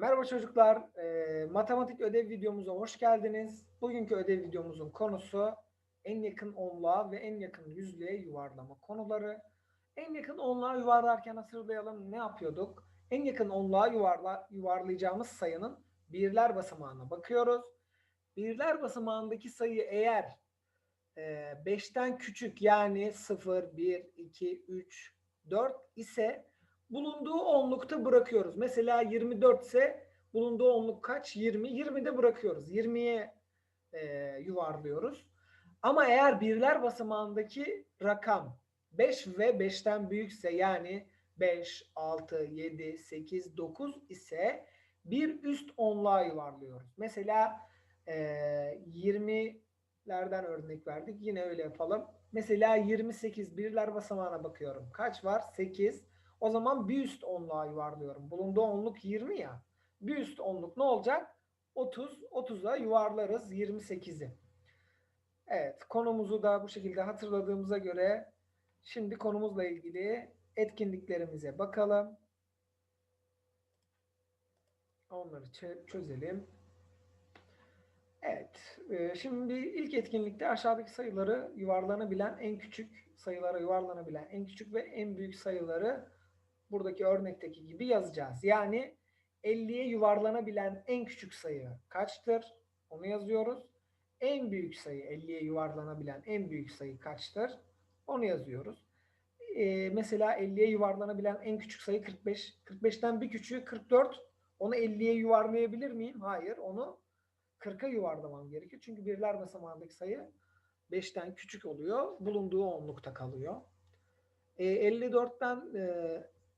Merhaba çocuklar. Ee, matematik ödev videomuza hoş geldiniz. Bugünkü ödev videomuzun konusu en yakın onluğa ve en yakın yüzlüğe yuvarlama konuları. En yakın onluğa yuvarlarken hatırlayalım ne yapıyorduk? En yakın onluğa yuvarla, yuvarlayacağımız sayının birler basamağına bakıyoruz. Birler basamağındaki sayı eğer 5'ten küçük yani 0, 1, 2, 3, 4 ise bulunduğu onlukta bırakıyoruz. Mesela 24 ise bulunduğu onluk kaç? 20. 20'de bırakıyoruz. 20'ye e, yuvarlıyoruz. Ama eğer birler basamağındaki rakam 5 ve 5'ten büyükse yani 5, 6, 7, 8, 9 ise bir üst onluğa yuvarlıyoruz. Mesela e, 20'lerden örnek verdik. Yine öyle yapalım. Mesela 28 birler basamağına bakıyorum. Kaç var? 8. O zaman bir üst onluğa yuvarlıyorum. Bulunduğu onluk 20 ya. Bir üst onluk ne olacak? 30. 30'a yuvarlarız 28'i. Evet konumuzu da bu şekilde hatırladığımıza göre şimdi konumuzla ilgili etkinliklerimize bakalım. Onları çözelim. Evet. E, şimdi ilk etkinlikte aşağıdaki sayıları yuvarlanabilen en küçük sayılara yuvarlanabilen en küçük ve en büyük sayıları buradaki örnekteki gibi yazacağız. Yani 50'ye yuvarlanabilen en küçük sayı kaçtır? Onu yazıyoruz. En büyük sayı 50'ye yuvarlanabilen en büyük sayı kaçtır? Onu yazıyoruz. Ee, mesela 50'ye yuvarlanabilen en küçük sayı 45. 45'ten bir küçüğü 44. Onu 50'ye yuvarlayabilir miyim? Hayır. Onu 40'a yuvarlamam gerekiyor. Çünkü birler basamağındaki sayı 5'ten küçük oluyor. Bulunduğu onlukta kalıyor. E, 54'ten e,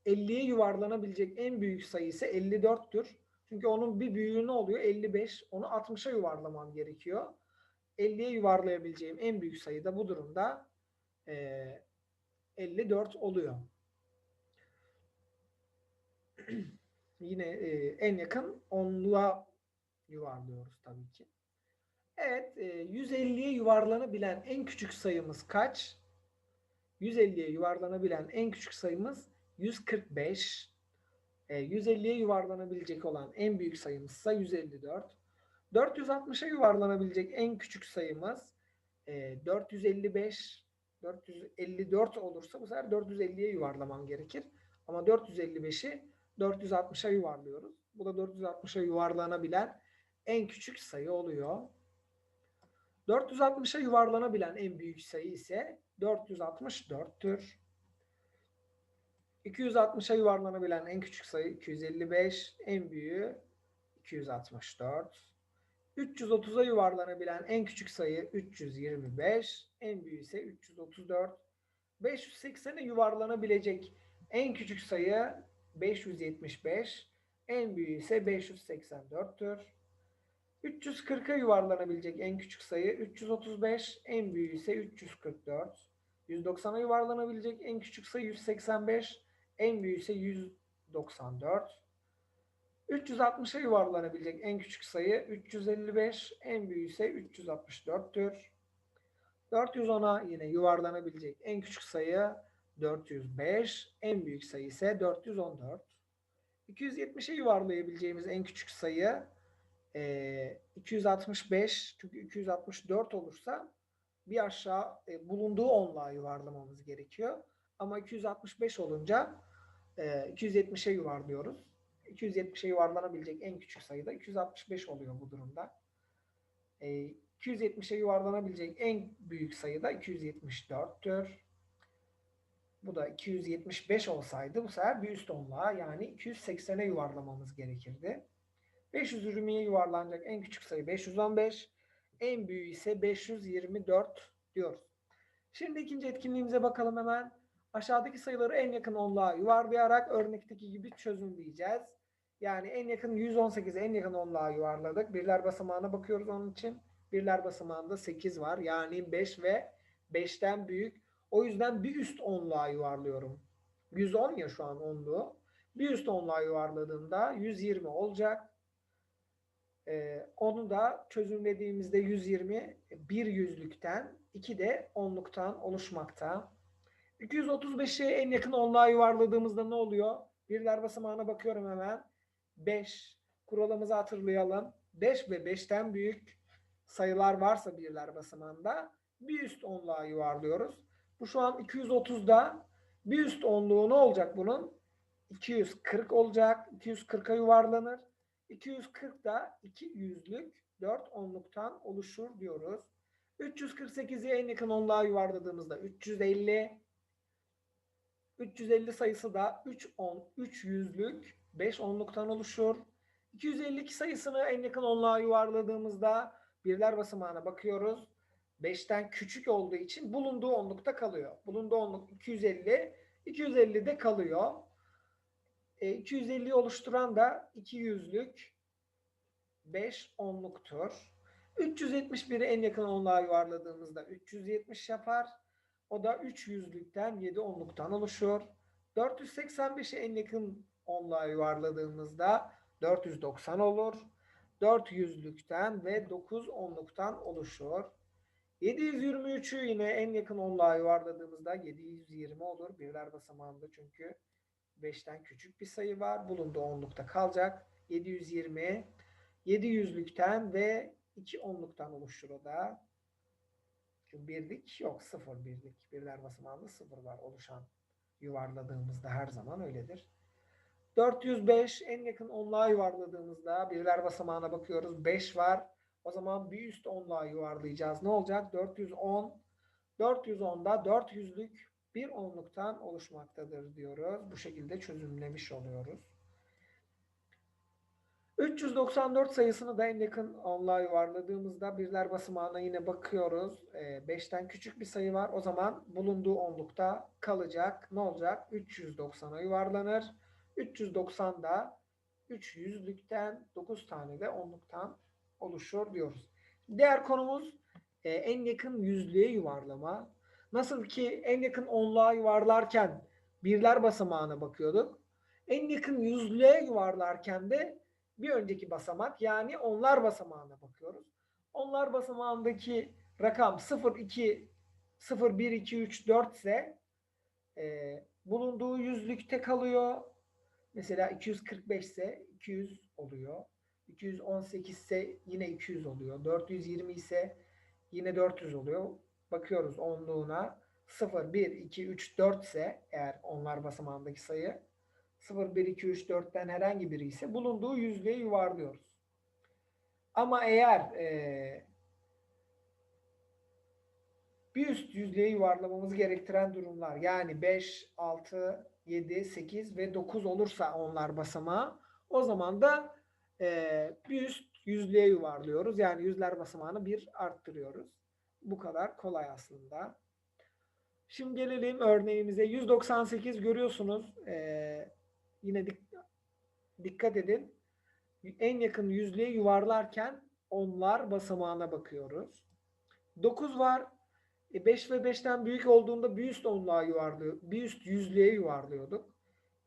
50'ye yuvarlanabilecek en büyük sayı ise 54'tür. Çünkü onun bir büyüğü ne oluyor? 55. Onu 60'a yuvarlamam gerekiyor. 50'ye yuvarlayabileceğim en büyük sayı da bu durumda e, 54 oluyor. Yine e, en yakın onluğa yuvarlıyoruz tabii ki. Evet, e, 150'ye yuvarlanabilen en küçük sayımız kaç? 150'ye yuvarlanabilen en küçük sayımız 145. E, 150'ye yuvarlanabilecek olan en büyük sayımız ise 154. 460'a yuvarlanabilecek en küçük sayımız e, 455. 454 olursa bu sefer 450'ye yuvarlamam gerekir. Ama 455'i 460'a yuvarlıyoruz. Bu da 460'a yuvarlanabilen en küçük sayı oluyor. 460'a yuvarlanabilen en büyük sayı ise 464'tür. 260'a yuvarlanabilen en küçük sayı 255, en büyüğü 264. 330'a yuvarlanabilen en küçük sayı 325, en büyüğü ise 334. 580'e yuvarlanabilecek en küçük sayı 575, en büyüğü ise 584'tür. 340'a yuvarlanabilecek en küçük sayı 335, en büyüğü ise 344. 190'a yuvarlanabilecek en küçük sayı 185, en büyüğü ise 194. 360'a yuvarlanabilecek en küçük sayı 355, en büyüğü ise 364'tür. 410'a yine yuvarlanabilecek en küçük sayı 405, en büyük sayı ise 414. 270'e yuvarlayabileceğimiz en küçük sayı e, 265 çünkü 264 olursa bir aşağı e, bulunduğu onluğa yuvarlamamız gerekiyor. Ama 265 olunca e, 270'e yuvarlıyoruz. 270'e yuvarlanabilecek en küçük sayı da 265 oluyor bu durumda. E, 270'e yuvarlanabilecek en büyük sayı da 274'tür. Bu da 275 olsaydı bu sefer bir üst onluğa yani 280'e yuvarlamamız gerekirdi. 520'ye yuvarlanacak en küçük sayı 515, en büyüğü ise 524 diyoruz. Şimdi ikinci etkinliğimize bakalım hemen. Aşağıdaki sayıları en yakın onluğa yuvarlayarak örnekteki gibi çözümleyeceğiz. Yani en yakın 118'e en yakın onluğa yuvarladık. Birler basamağına bakıyoruz onun için. Birler basamağında 8 var. Yani 5 ve 5'ten büyük. O yüzden bir üst onluğa yuvarlıyorum. 110 ya şu an onluğu. Bir üst onluğa yuvarladığımda 120 olacak. Ee, onu da çözümlediğimizde 120 bir yüzlükten, 2 de onluktan oluşmakta. 235'e en yakın onluğa yuvarladığımızda ne oluyor? Birler basamağına bakıyorum hemen. 5, Kuralımızı hatırlayalım. 5 ve 5'ten büyük sayılar varsa birler basamağında bir üst onluğa yuvarlıyoruz. Bu şu an 230'da bir üst onluğu ne olacak bunun? 240 olacak. 240'a yuvarlanır. 240 da 2 yüzlük 4 onluktan oluşur diyoruz. 348'i en yakın onluğa yuvarladığımızda 350. 350 sayısı da 3 on, 3 yüzlük 5 onluktan oluşur. 252 sayısını en yakın onluğa yuvarladığımızda birler basamağına bakıyoruz. 5'ten küçük olduğu için bulunduğu onlukta kalıyor. Bulunduğu onluk 250. 250 de kalıyor. E, 250'yi oluşturan da 200'lük 5 onluktur. 371'i en yakın onluğa yuvarladığımızda 370 yapar. O da 3 yüzlükten 7 onluktan oluşur. 485'i en yakın onluğa yuvarladığımızda 490 olur. 4 yüzlükten ve 9 onluktan oluşur. 723'ü yine en yakın onluğa yuvarladığımızda 720 olur. Birler basamağında çünkü 5'ten küçük bir sayı var. Bulunduğu onlukta kalacak. 720 7 yüzlükten ve 2 onluktan oluşur o da. Çünkü birlik yok. Sıfır birlik. Birler basamağında sıfır var oluşan yuvarladığımızda her zaman öyledir. 405 en yakın onluğa yuvarladığımızda birler basamağına bakıyoruz. 5 var. O zaman bir üst onluğa yuvarlayacağız. Ne olacak? 410. 410'da 400'lük bir onluktan oluşmaktadır diyoruz. Bu şekilde çözümlemiş oluyoruz. 394 sayısını da en yakın onluğa yuvarladığımızda birler basamağına yine bakıyoruz. 5'ten küçük bir sayı var. O zaman bulunduğu onlukta kalacak. Ne olacak? 390'a yuvarlanır. 390'da 3 yüzlükten 9 tane de onluktan oluşuyor diyoruz. Diğer konumuz e, en yakın yüzlüğe yuvarlama. Nasıl ki en yakın onluğa yuvarlarken birler basamağına bakıyorduk. En yakın yüzlüğe yuvarlarken de bir önceki basamak yani onlar basamağına bakıyoruz. Onlar basamağındaki rakam 0, 2, 0, 1, 2, 3, 4 ise e, bulunduğu yüzlükte kalıyor. Mesela 245 ise 200 oluyor. 218 ise yine 200 oluyor. 420 ise yine 400 oluyor. Bakıyoruz onluğuna 0, 1, 2, 3, 4 ise eğer onlar basamağındaki sayı 0, 1, 2, 3, 4'ten herhangi biri ise bulunduğu yüzlüğe yuvarlıyoruz. Ama eğer e, bir üst yüzlüğe yuvarlamamızı gerektiren durumlar yani 5, 6, 7, 8 ve 9 olursa onlar basamağı o zaman da e, bir üst yüzlüğe yuvarlıyoruz. Yani yüzler basamağını bir arttırıyoruz. Bu kadar kolay aslında. Şimdi gelelim örneğimize. 198 görüyorsunuz. E, yine dik, dikkat edin. En yakın yüzlüğe yuvarlarken onlar basamağına bakıyoruz. 9 var. E 5 ve 5'ten büyük olduğunda bir üst onluğa yuvarlıyor. Bir üst yüzlüğe yuvarlıyorduk.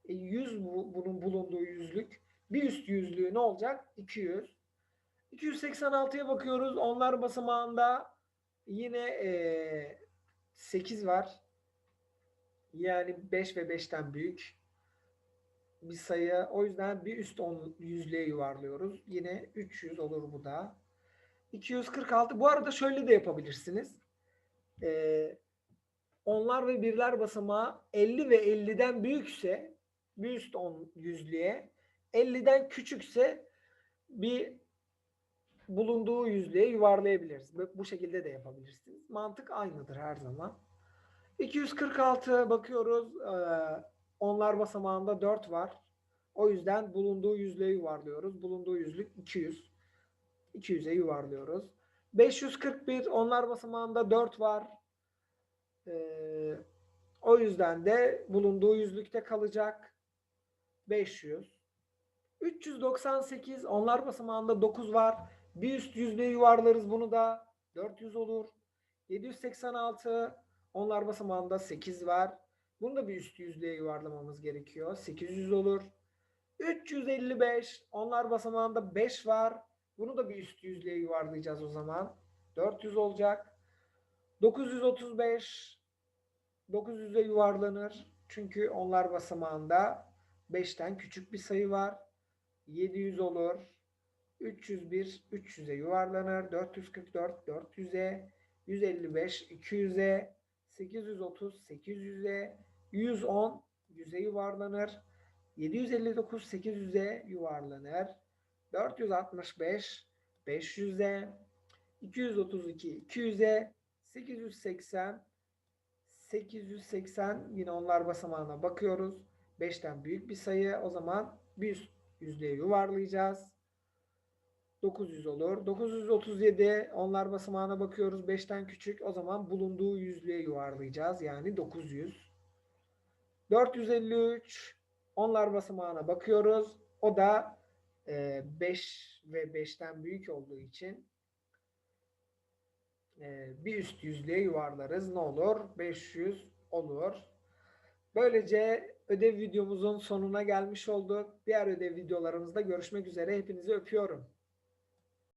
E 100 bu, bunun bulunduğu yüzlük. Bir üst yüzlüğü ne olacak? 200. 286'ya bakıyoruz. Onlar basamağında yine e, 8 var. Yani 5 ve 5'ten büyük bir sayı. O yüzden bir üst on, yüzlüğe yuvarlıyoruz. Yine 300 olur bu da. 246. Bu arada şöyle de yapabilirsiniz. Ee, onlar ve birler basamağı 50 ve 50'den büyükse bir üst on yüzlüğe 50'den küçükse bir bulunduğu yüzlüğe yuvarlayabiliriz. Bu şekilde de yapabilirsiniz. Mantık aynıdır her zaman. 246 bakıyoruz. Ee, onlar basamağında 4 var. O yüzden bulunduğu yüzlüğe yuvarlıyoruz. Bulunduğu yüzlük 200. 200'e yuvarlıyoruz. 541 onlar basamağında 4 var. Ee, o yüzden de bulunduğu yüzlükte kalacak. 500. 398 onlar basamağında 9 var. Bir üst yüzlüğe yuvarlarız bunu da. 400 olur. 786 onlar basamağında 8 var. Bunu da bir üst yüzlüğe yuvarlamamız gerekiyor. 800 olur. 355 onlar basamağında 5 var. Bunu da bir üst yüzlüğe yuvarlayacağız o zaman. 400 olacak. 935 900'e yuvarlanır. Çünkü onlar basamağında 5'ten küçük bir sayı var. 700 olur. 301 300'e yuvarlanır. 444 400'e 155 200'e 830 800'e 110 100'e yuvarlanır. 759 800'e yuvarlanır. 465 500'e 232 200'e 880 880 yine onlar basamağına bakıyoruz. 5'ten büyük bir sayı. O zaman bir yüzlüğe yuvarlayacağız. 900 olur. 937 onlar basamağına bakıyoruz. 5'ten küçük. O zaman bulunduğu yüzlüğe yuvarlayacağız. Yani 900. 453 onlar basamağına bakıyoruz. O da e, 5 ve 5'ten büyük olduğu için e, bir üst yüzlüğe yuvarlarız. Ne olur? 500 olur. Böylece ödev videomuzun sonuna gelmiş olduk. Diğer ödev videolarımızda görüşmek üzere. Hepinizi öpüyorum.